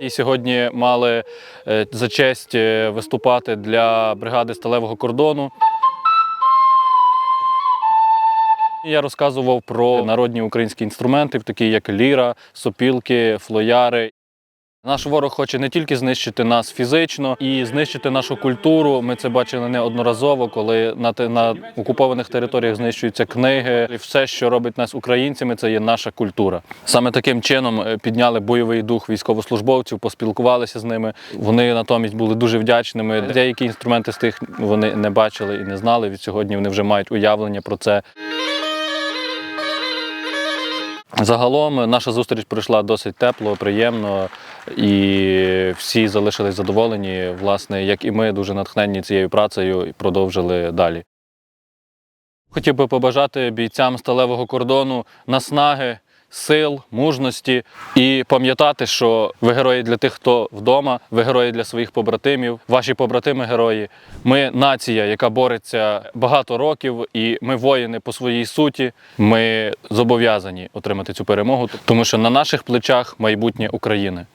І сьогодні мали е, за честь е, виступати для бригади сталевого кордону. Я розказував про народні українські інструменти, такі як ліра, сопілки, флояри. Наш ворог хоче не тільки знищити нас фізично і знищити нашу культуру. Ми це бачили неодноразово, коли на, на окупованих територіях знищуються книги. І все, що робить нас українцями, це є наша культура. Саме таким чином е, підняли бойовий дух військовослужбовців, поспілкувалися з ними. Вони натомість були дуже вдячними. Деякі інструменти з тих вони не бачили і не знали. Від сьогодні вони вже мають уявлення про це. Загалом наша зустріч пройшла досить тепло, приємно, і всі залишились задоволені, власне, як і ми, дуже натхненні цією працею і продовжили далі. Хотів би побажати бійцям сталевого кордону наснаги, сил, мужності і пам'ятати, що ви герої для тих, хто вдома, ви герої для своїх побратимів, ваші побратими герої. Ми нація, яка бореться багато років, і ми воїни по своїй суті. Ми зобов'язані отримати цю перемогу, тому що на наших плечах майбутнє України.